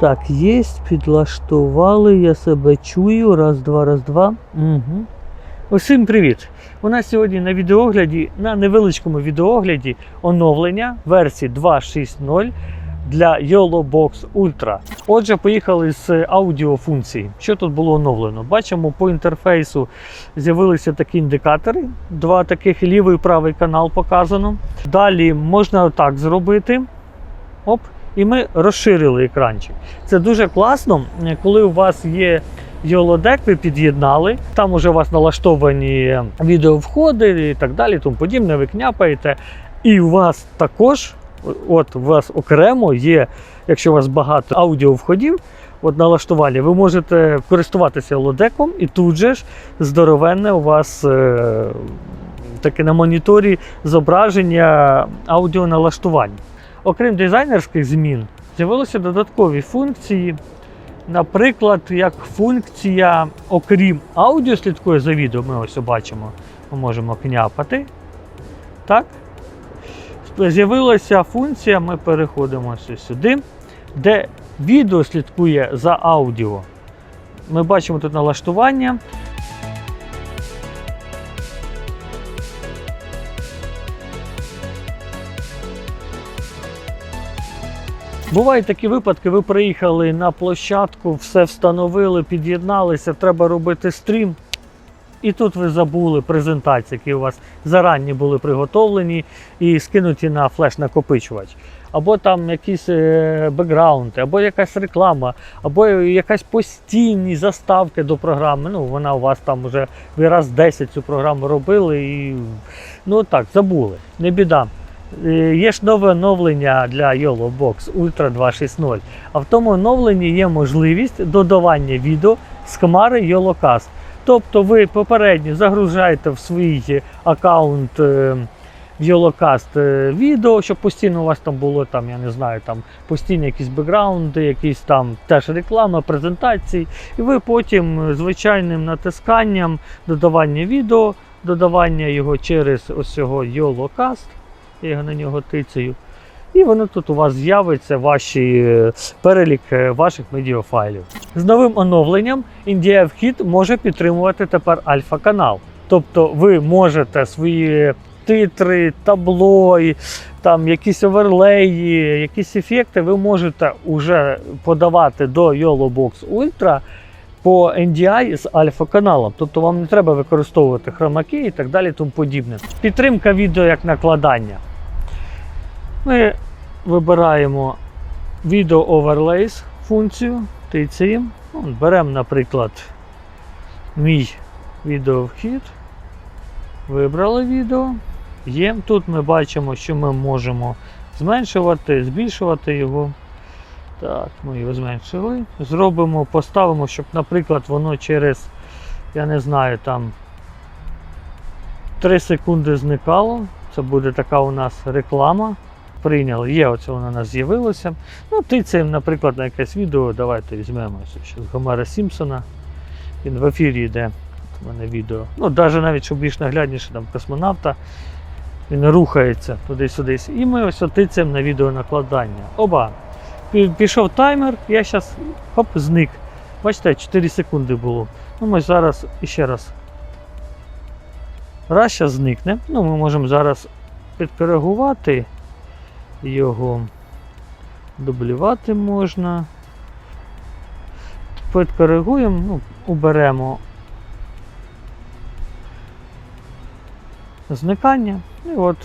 Так, є, підлаштували, я себе чую. Раз, два, раз, два. Угу. Усім привіт! У нас сьогодні на відеогляді, на невеличкому відеогляді оновлення версії 2.6.0 для YOLO Box Ultra. Отже, поїхали з аудіофункції. Що тут було оновлено? Бачимо, по інтерфейсу з'явилися такі індикатори. Два таких лівий і правий канал показано. Далі можна так зробити. Оп, і ми розширили екранчик. Це дуже класно, коли у вас є YOLO-дек, ви під'єднали, там уже у вас налаштовані відеовходи і так далі, тому подібне, ви княпаєте. І у вас також, от у вас окремо є, якщо у вас багато аудіовходів, от налаштування, ви можете користуватися лодеком і тут же ж здоровенне у вас е, таке на моніторі зображення аудіоналаштування. Окрім дизайнерських змін, з'явилися додаткові функції. Наприклад, як функція, окрім аудіо слідкує за відео, ми ось бачимо, ми можемо княпати. Так? З'явилася функція, ми переходимо сюди, де відео слідкує за аудіо. Ми бачимо тут налаштування. Бувають такі випадки, ви приїхали на площадку, все встановили, під'єдналися, треба робити стрім. І тут ви забули презентації, які у вас зарані були приготовлені і скинуті на флеш-накопичувач. Або там якісь е, бекграунди, або якась реклама, або якась постійні заставки до програми. Ну, вона у вас там вже ви раз 10 цю програму робили і ну так, забули. Не біда. Е, Є ж нове оновлення для YOLO Box Ultra 2.6.0. А в тому оновленні є можливість додавання відео з хмари YOLOcast. Тобто ви попередньо загружаєте в свій аккаунт е, в YOLOcast е, відео, щоб постійно у вас там було там, я не знаю, там постійні якісь бекграунди, якісь там теж реклама, презентації. І ви потім е, звичайним натисканням додавання відео, додавання його через ось цього YOLOcast, я його на нього тицею. І воно тут у вас з'явиться ваші, е, перелік е, ваших медіафайлів. З новим оновленням India Вхід може підтримувати тепер альфа-канал. Тобто ви можете свої титри, табло, там якісь оверлеї, якісь ефекти, ви можете вже подавати до YOLO Box Ultra по NDI з альфа-каналом. Тобто вам не треба використовувати хромаки і так далі, тому подібне. Підтримка відео як накладання. Ми вибираємо Video Overlays функцію, тицяємо. Ну, Беремо, наприклад, мій відеовхід. Вибрали відео. Є. Тут ми бачимо, що ми можемо зменшувати, збільшувати його. Так, ми його зменшили. Зробимо, поставимо, щоб, наприклад, воно через, я не знаю, там 3 секунди зникало. Це буде така у нас реклама прийняли. Є, оце воно у нас з'явилося. Ну, тицяємо, наприклад, на якесь відео. Давайте візьмемо з Гомера Сімпсона. Він в ефірі йде. У мене відео. Ну, навіть навіть, щоб більш наглядніше там космонавта. Він рухається туди-сюди. І ми ось тицяємо на відео накладання. Оба. Пішов таймер, я зараз хоп, зник. Бачите, 4 секунди було. Ну, ми зараз іще раз. Раз зараз зникне. Ну, ми можемо зараз підкоригувати його. Дублювати можна. Підкоригуємо, ну, уберемо зникання. І от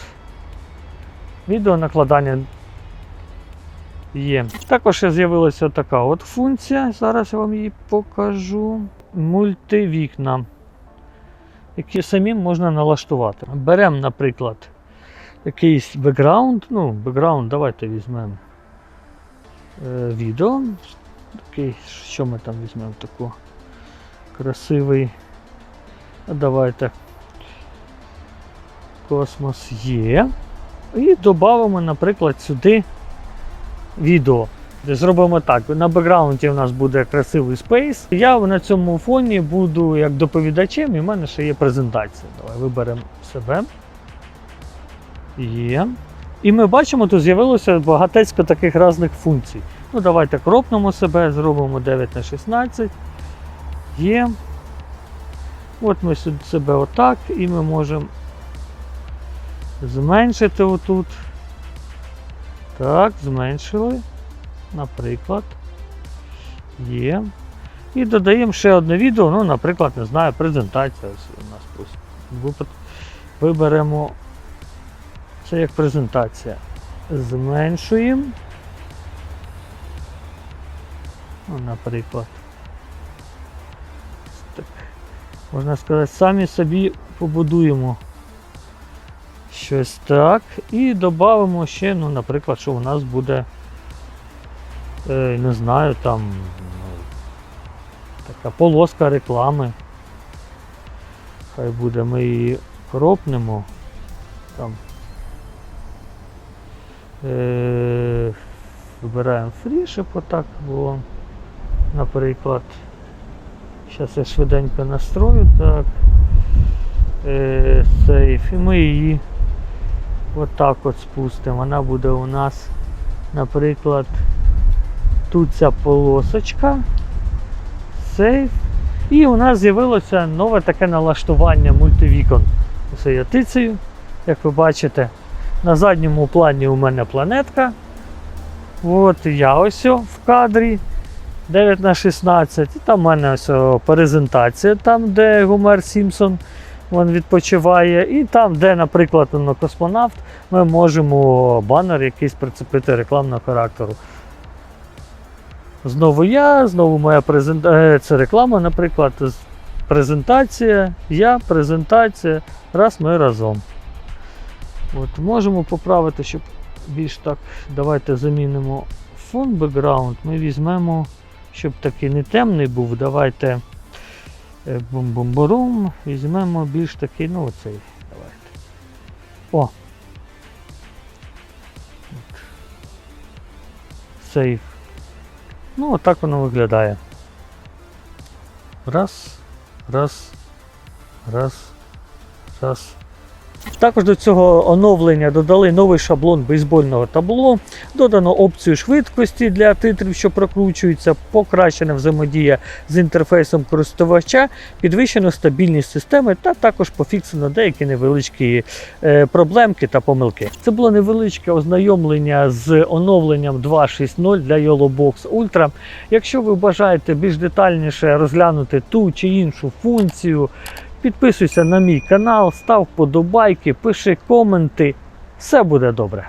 відео накладання є. Також з'явилася така от функція. Зараз я вам її покажу. Мультивікна, які самим можна налаштувати. Беремо, наприклад, якийсь бекграунд. Ну, бекграунд, давайте візьмемо е, відео. Такий, що ми там візьмемо таку красивий. Давайте космос є. І додамо, наприклад, сюди відео. Зробимо так. На бекграунді у нас буде красивий спейс. Я на цьому фоні буду як доповідачем, і в мене ще є презентація. Давай виберемо себе. Є. І ми бачимо, тут з'явилося багатецько таких різних функцій. Ну, давайте кропнемо себе, зробимо 9 на 16. Є. От ми себе отак, і ми можемо зменшити отут. Так, зменшили. Наприклад. Є. І додаємо ще одне відео, ну, наприклад, не знаю, презентація. У нас просто Виберемо це як презентація. Зменшуємо. Ну, наприклад. Так. Можна сказати, самі собі побудуємо щось так. І додамо ще, ну, наприклад, що у нас буде, е, не знаю, там ну, така полоска реклами. Хай буде, ми її кропнемо. Там. Е, вибираємо фрі, щоб отак було. Наприклад. Зараз я швиденько настрою, так. Е, сейф. І ми її отак от спустимо. Вона буде у нас, наприклад, тут ця полосочка. Сейф. І у нас з'явилося нове таке налаштування мультивікон. Це я тицею, як ви бачите. На задньому плані у мене планетка. От я ось в кадрі 9 на 16. І там у мене ось презентація, там, де Гомер Сімпсон він відпочиває. І там, де, наприклад, воно космонавт, ми можемо банер якийсь прицепити рекламного характеру. Знову я, знову моя презентація. Це реклама, наприклад, презентація, я, презентація. Раз ми разом. От, можемо поправити, щоб більш так. Давайте замінимо фон бекграунд. Ми візьмемо, щоб такий не темний був. Давайте е, бум-бум-бурум. Візьмемо більш такий, ну оцей. Давайте. О. Сейф. Ну, отак воно виглядає. Раз, раз, раз, раз. Також до цього оновлення додали новий шаблон бейсбольного табло, додано опцію швидкості для титрів, що прокручуються, покращена взаємодія з інтерфейсом користувача, підвищено стабільність системи та також пофіксено деякі невеличкі е, проблемки та помилки. Це було невеличке ознайомлення з оновленням 2.6.0 для YOLOBOX Ultra. Якщо ви бажаєте більш детальніше розглянути ту чи іншу функцію, підписуйся на мій канал, став подобайки, пиши коменти. Все буде добре.